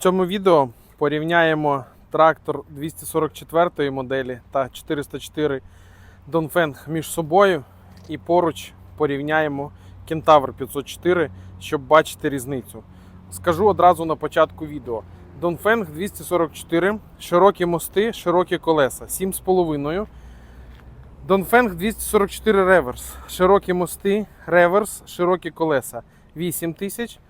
цьому відео порівняємо трактор 244 моделі та 404 Dongfeng між собою і поруч порівняємо Кентавр 504, щоб бачити різницю. Скажу одразу на початку відео. Dongfeng 244, широкі мости, широкі колеса, 7,5. Dongfeng 244 реверс, широкі мости, реверс, широкі колеса 8 тисяч.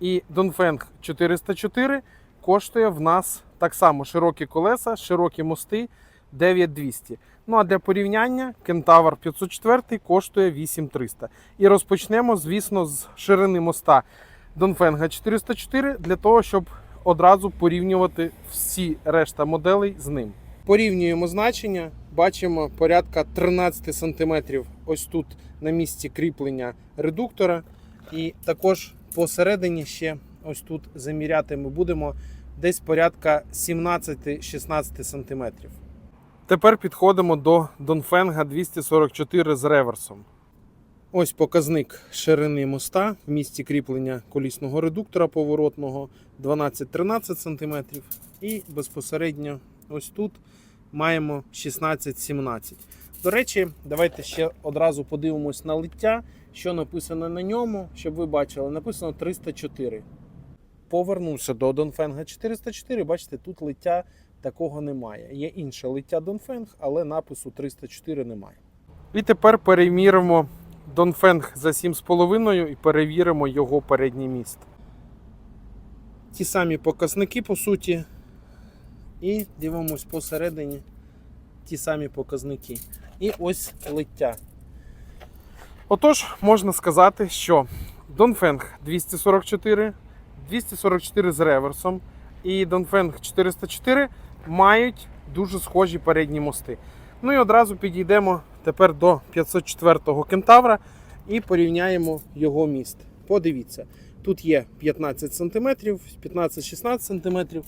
І Dongfeng 404 коштує в нас так само широкі колеса, широкі мости 9200. Ну а для порівняння Кентавр 504 коштує 8300. І розпочнемо, звісно, з ширини моста Dongfeng 404 для того, щоб одразу порівнювати всі решта моделей з ним. Порівнюємо значення, бачимо порядка 13 см ось тут на місці кріплення редуктора. І також посередині ще ось тут заміряти ми будемо десь порядка 17-16 см. Тепер підходимо до Донфенга 244 з реверсом. Ось показник ширини моста в місці кріплення колісного редуктора поворотного 12-13 см. І безпосередньо ось тут маємо 16-17. До речі, давайте ще одразу подивимось на лиття, що написано на ньому, щоб ви бачили. Написано 304. Повернувся до Донфенга 404. Бачите, тут лиття такого немає. Є інше лиття Донфенг, але напису 304 немає. І тепер переміримо Донфенг за 7,5 і перевіримо його передній міст. Ті самі показники, по суті. І дивимось посередині ті самі показники. І ось лиття. Отож, можна сказати, що Dongfeng 244, 244 з реверсом і Dongfeng 404 мають дуже схожі передні мости. Ну і одразу підійдемо тепер до 504-го кентавра і порівняємо його міст. Подивіться, тут є 15 см, 15-16 см.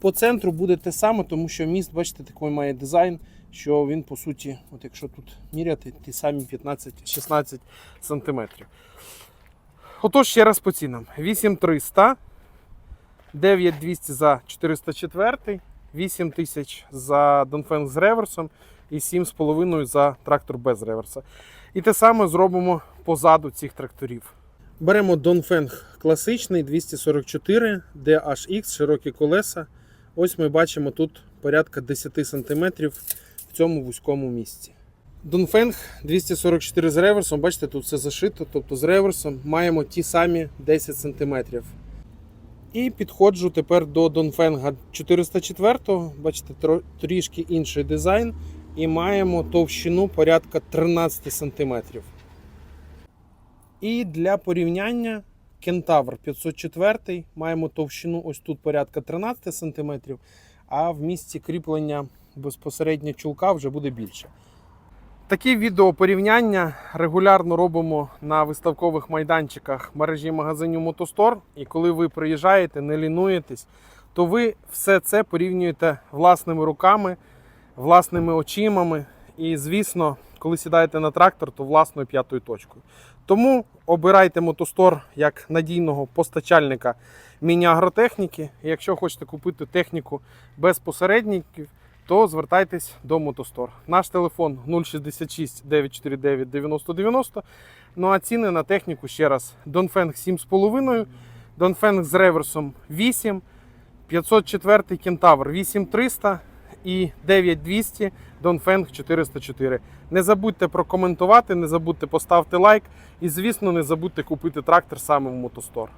По центру буде те саме, тому що міст, бачите, такий має дизайн, що він, по суті, от якщо тут міряти, ті самі 15-16 см. Отож, ще раз по цінам: 8300, 9200 за 404, 8000 за Донфенг з реверсом і 7,5 за трактор без реверса. І те саме зробимо позаду цих тракторів. Беремо Dongfeng класичний 244 DHX, широкі колеса. Ось ми бачимо тут порядка 10 см в цьому вузькому місці. Dongfeng 244 з реверсом, бачите, тут все зашито, тобто з реверсом маємо ті самі 10 см. І підходжу тепер до Dongfeng 404, бачите, трішки інший дизайн. І маємо товщину порядка 13 см. І для порівняння Кентавр 504 маємо товщину ось тут порядка 13 см, а в місці кріплення безпосередньо чулка вже буде більше. Такі відео порівняння регулярно робимо на виставкових майданчиках мережі магазинів Мотостор. І коли ви приїжджаєте, не лінуєтесь, то ви все це порівнюєте власними руками, власними очимами. І, звісно, коли сідаєте на трактор, то власною п'ятою точкою. Тому обирайте Мотостор як надійного постачальника міні-агротехніки. Якщо хочете купити техніку без посередників, то звертайтесь до Мотостор. Наш телефон 066 949 9090. Ну а ціни на техніку ще раз: Dongfeng 7,5, Dongfeng з реверсом 8, 504 Кентавр 8300 і 9200 Dongfeng 404. Не забудьте прокоментувати, не забудьте поставити лайк і, звісно, не забудьте купити трактор саме в Мотостор.